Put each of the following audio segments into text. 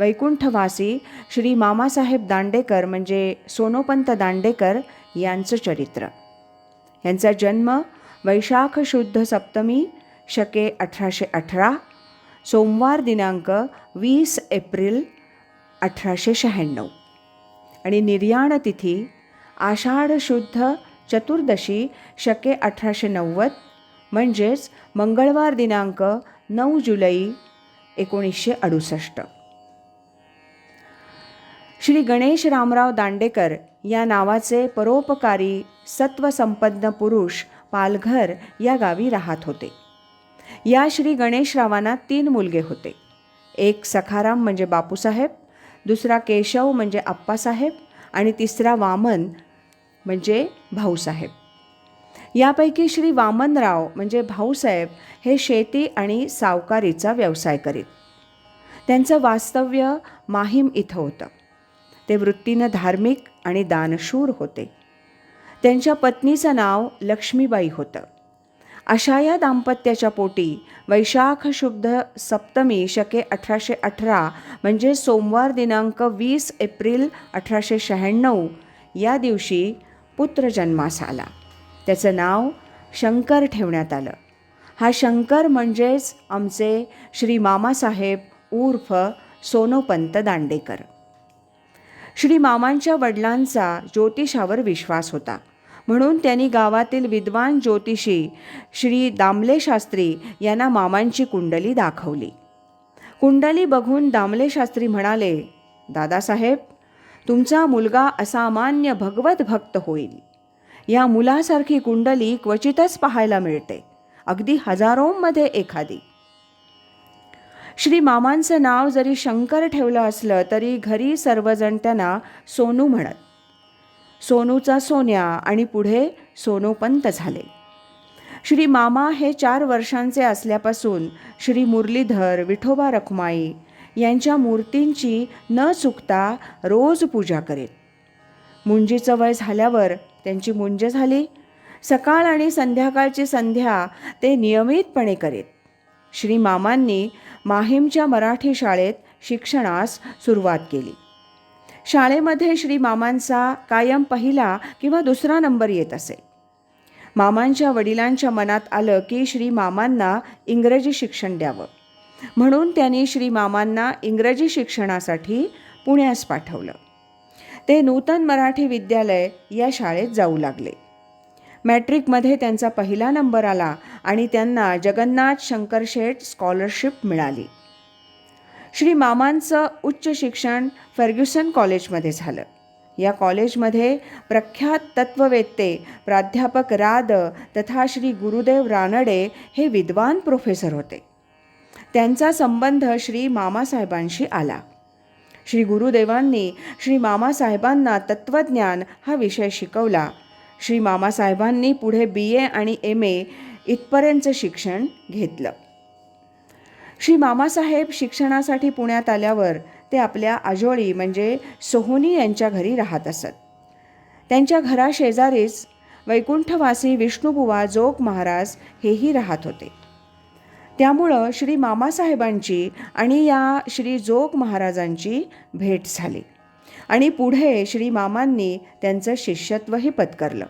वैकुंठवासी श्री मामासाहेब दांडेकर म्हणजे सोनोपंत दांडेकर यांचं चरित्र. यांचा जन्म वैशाख शुद्ध सप्तमी शके अठराशे अठरा सोमवार दिनांक वीस एप्रिल अठराशे शहाण्णव. आणि निर्याण तिथी आषाढ शुद्ध चतुर्दशी शके अठराशे नव्वद म्हणजेच मंगळवार दिनांक नऊ जुलै एकोणीसशे अडुसष्ट. श्री गणेश रामराव दांडेकर या नावाचे परोपकारी सत्वसंपन्न पुरुष पालघर या गावी राहत होते. या श्री गणेशरावांना तीन मुलगे होते. एक सखाराम म्हणजे बापूसाहेब दुसरा केशव म्हणजे आप्पासाहेब आणि तिसरा वामन म्हणजे भाऊसाहेब. यापैकी श्री वामनराव म्हणजे भाऊसाहेब हे शेती आणि सावकारीचा व्यवसाय करीत. त्यांचं वास्तव्य माहीम इथं होतं. ते वृत्तीनं धार्मिक आणि दानशूर होते. त्यांच्या पत्नीचं नाव लक्ष्मीबाई होतं. अशा या दाम्पत्याच्या पोटी वैशाख शुद्ध सप्तमी शके अठराशे अठरा म्हणजे सोमवार दिनांक वीस एप्रिल अठराशे शहाण्णव या दिवशी पुत्र जन्मास आला त्याचं नाव शंकर ठेवण्यात आलं. हा शंकर म्हणजेच आमचे श्री मामासाहेब उर्फ सोनोपंत दांडेकर. श्री मामांच्या वडिलांचा ज्योतिषावर विश्वास होता. म्हणून त्यांनी गावातील विद्वान ज्योतिषी श्री दामले शास्त्री यांना मामांची कुंडली दाखवली. कुंडली बघून दामले शास्त्री म्हणाले दादासाहेब तुमचा मुलगा असामान्य भगवत भक्त होईल. या मुलासारखी कुंडली क्वचितच पाहायला मिळते. अगदी हजारोंमध्ये एखादी. श्री मामांचं नाव जरी शंकर ठेवलं असलं तरी घरी सर्वजण त्यांना सोनू म्हणत. सोनूचा सोन्या आणि पुढे सोनोपंत झाले. श्री मामा हे चार वर्षांचे असल्यापासून श्री मुरलीधर विठोबा रखुमाई यांच्या मूर्तींची न चुकता रोज पूजा करीत. मुंजीचं वय झाल्यावर त्यांची मुंज झाली. सकाळ आणि संध्याकाळची संध्या ते नियमितपणे करीत. श्री मामांनी माहीमच्या मराठी शाळेत शिक्षणास सुरुवात केली. शाळेमध्ये श्री मामांचा कायम पहिला किंवा दुसरा नंबर येत असे. मामांच्या वडिलांच्या मनात आलं की श्री मामांना इंग्रजी शिक्षण द्यावं. म्हणून त्यांनी श्री मामांना इंग्रजी शिक्षणासाठी पुण्यास पाठवलं. ते नूतन मराठी विद्यालय या शाळेत जाऊ लागले. मॅट्रिकमध्ये त्यांचा पहिला नंबर आला आणि त्यांना जगन्नाथ शंकरशेठ स्कॉलरशिप मिळाली. श्री मामांचं उच्च शिक्षण फर्ग्युसन कॉलेजमध्ये झालं. या कॉलेजमध्ये प्रख्यात तत्ववेत्ते प्राध्यापक राद तथा श्री गुरुदेव रानडे हे विद्वान प्रोफेसर होते. त्यांचा संबंध श्री मामासाहेबांशी आला. श्री गुरुदेवांनी श्री मामासाहेबांना तत्त्वज्ञान हा विषय शिकवला श्री मामासाहेबांनी पुढे बी ए आणि एम ए इथपर्यंतचं शिक्षण घेतलं. श्री मामासाहेब शिक्षणासाठी पुण्यात आल्यावर ते आपल्या आजोळी म्हणजे सोहोनी यांच्या घरी राहत असत. त्यांच्या घराशेजारीच वैकुंठवासी विष्णुबुवा जोग महाराज हेही राहत होते. त्यामुळं श्री मामासाहेबांची आणि या श्री जोग महाराजांची भेट झाली. आणि पुढे श्री मामांनी त्यांचं शिष्यत्वही पत्करलं.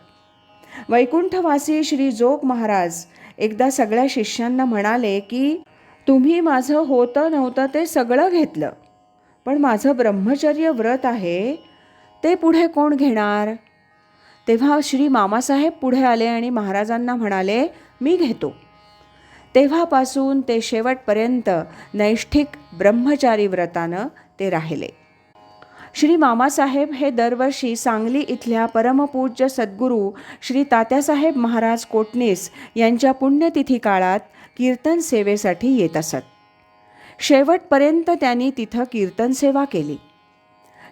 वैकुंठवासी श्री जोग महाराज एकदा सगळ्या शिष्यांना म्हणाले की तुम्ही माझं होतं नव्हतं ते सगळं घेतलं पण माझं ब्रह्मचर्य व्रत आहे ते पुढे कोण घेणार? तेव्हा श्री मामासाहेब पुढे आले आणि महाराजांना म्हणाले मी घेतो. तेव्हापासून ते शेवटपर्यंत नैष्ठिक ब्रह्मचारी व्रतानं ते राहिले. श्री मामासाहेब हे दरवर्षी सांगली इथल्या परमपूज्य सद्गुरू श्री तात्यासाहेब महाराज कोटणीस यांच्या पुण्यतिथी काळात कीर्तन सेवेसाठी येत असत. शेवटपर्यंत त्यांनी तिथं कीर्तन सेवा केली.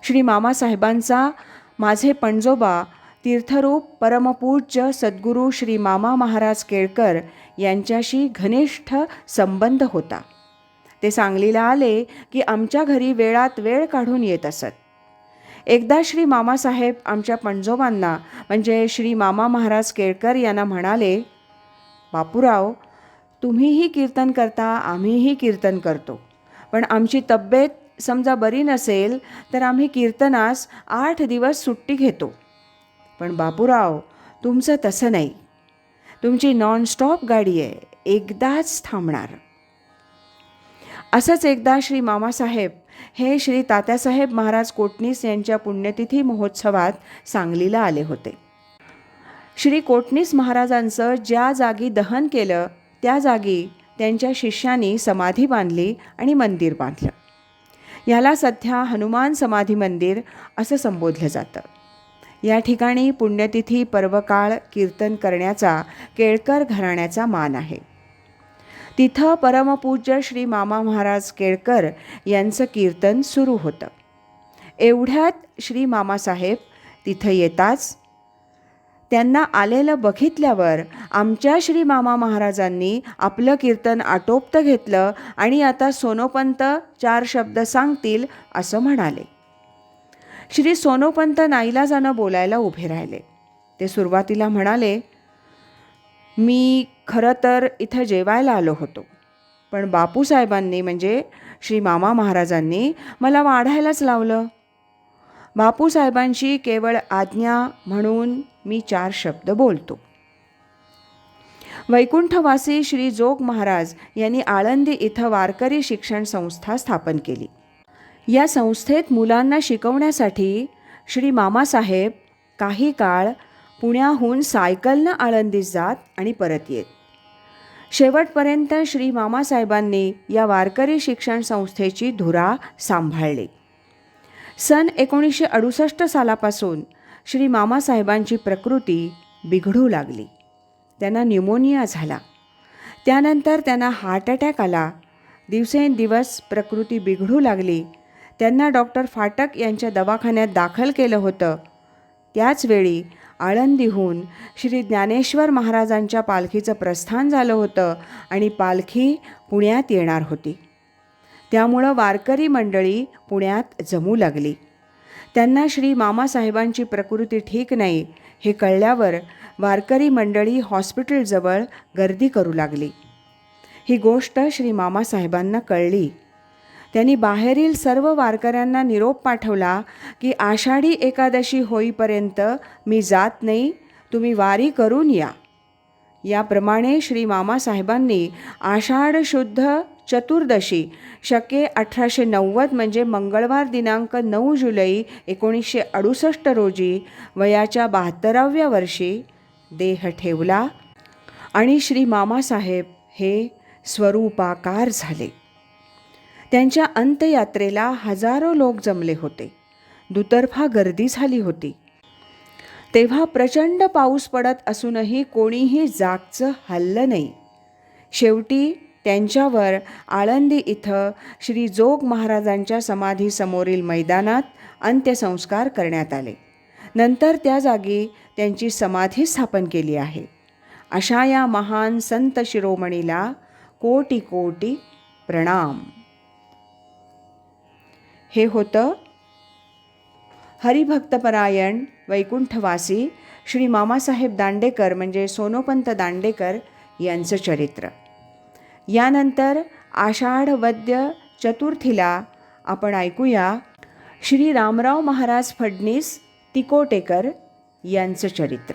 श्री मामासाहेबांचा माझे पणजोबा तीर्थरूप परमपूज्य सद्गुरू श्री मामा महाराज केळकर यांच्याशी घनिष्ठ संबंध होता. ते सांगलीला आले की आमच्या घरी वेळात वेळ काढून येत असत. एकदा श्री मामासाहेब आमच्या पणजोबांना म्हणजे श्री मामा महाराज केळकर यांना म्हणाले बापूराव तुम्हीही कीर्तन करता आम्हीही कीर्तन करतो. पण आमची तब्येत समजा बरी नसेल तर आम्ही कीर्तनास आठ दिवस सुट्टी घेतो. पण बापूराव तुमचं तसं नाही. तुमची नॉनस्टॉप गाडी आहे एकदाच थांबणार. असंच एकदा श्री मामासाहेब हे श्री तात्यासाहेब महाराज कोटणीस यांच्या पुण्यतिथी महोत्सवात सांगलीला आले होते. श्री कोटणीस महाराजांचं ज्या जागी दहन केलं त्या जागी त्यांच्या शिष्यांनी समाधी बांधली आणि मंदिर बांधलं. याला सध्या हनुमान समाधी मंदिर असं संबोधलं जातं. या ठिकाणी पुण्यतिथी पर्वकाळ कीर्तन करण्याचा केळकर घराण्याचा मान आहे. तिथं परमपूज्य श्री मामा महाराज केळकर यांचं कीर्तन सुरू होतं. एवढ्यात श्री मामासाहेब तिथं येताच त्यांना आलेलं बघितल्यावर आमच्या श्री मामा महाराजांनी आपलं कीर्तन आटोपतं घेतलं आणि आता सोनोपंत चार शब्द सांगतील असं म्हणाले. श्री सोनोपंत नाईलाजानं बोलायला उभे राहिले. ते सुरुवातीला म्हणाले मी खरं तर इथं जेवायला आलो होतो. पण बापूसाहेबांनी म्हणजे श्री मामा महाराजांनी मला वाढायलाच लावलं. बापूसाहेबांशी केवळ आज्ञा म्हणून मी चार शब्द बोलतो. वैकुंठवासी श्री जोग महाराज यांनी आळंदी इथं वारकरी शिक्षण संस्था स्थापन केली. या संस्थेत मुलांना शिकवण्यासाठी श्री मामासाहेब काही काळ पुण्याहून सायकलनं आळंदीत जात आणि परत येत. शेवटपर्यंत श्री मामासाहेबांनी या वारकरी शिक्षण संस्थेची धुरा सांभाळली. सन एकोणीसशे अडुसष्ट सालापासून श्री मामासाहेबांची प्रकृती बिघडू लागली. त्यांना न्यूमोनिया झाला. त्यानंतर त्यांना हार्ट अटॅक आला. दिवसेंदिवस प्रकृती बिघडू लागली. त्यांना डॉक्टर फाटक यांच्या दवाखान्यात दाखल केलं होतं. त्याचवेळी आळंदीहून श्री ज्ञानेश्वर महाराजांच्या पालखीचं प्रस्थान झालं होतं आणि पालखी पुण्यात येणार होती. त्यामुळं वारकरी मंडळी पुण्यात जमू लागली. त्यांना श्री मामासाहेबांची प्रकृती ठीक नाही हे कळल्यावर वारकरी मंडळी हॉस्पिटलजवळ गर्दी करू लागली. ही गोष्ट श्री मामासाहेबांना कळली. त्यांनी बाहेरील सर्व वारकऱ्यांना निरोप पाठवला की आषाढी एकादशी होईपर्यंत मी जात नाही तुम्ही वारी करून या. याप्रमाणे श्री मामासाहेबांनी आषाढ शुद्ध चतुर्दशी शके अठराशे नव्वद म्हणजे मंगळवार दिनांक नऊ जुलै एकोणीसशे अडुसष्ट रोजी वयाच्या बहात्तराव्या वर्षी देह ठेवला आणि श्री मामासाहेब हे स्वरूपाकार झाले. त्यांच्या अंत्ययात्रेला हजारो लोक जमले होते. दुतर्फा गर्दी झाली होती. तेव्हा प्रचंड पाऊस पडत असूनही कोणीही जागचं हल्लं नाही. शेवटी त्यांच्यावर आळंदी इथं श्री जोग महाराजांच्या समाधीसमोरील मैदानात अंत्यसंस्कार करण्यात आले. नंतर त्या जागी त्यांची समाधी स्थापन केली आहे. अशा या महान संत शिरोमणीला कोटी कोटी प्रणाम. हे होतं हरिभक्तपरायण वैकुंठवासी श्री मामासाहेब दांडेकर म्हणजे सोनोपंत दांडेकर यांचं चरित्र. यानंतर आषाढ वद्य चतुर्थीला आपण ऐकूया श्री रामराव महाराज फडणीस तिकोटेकर यांचं चरित्र.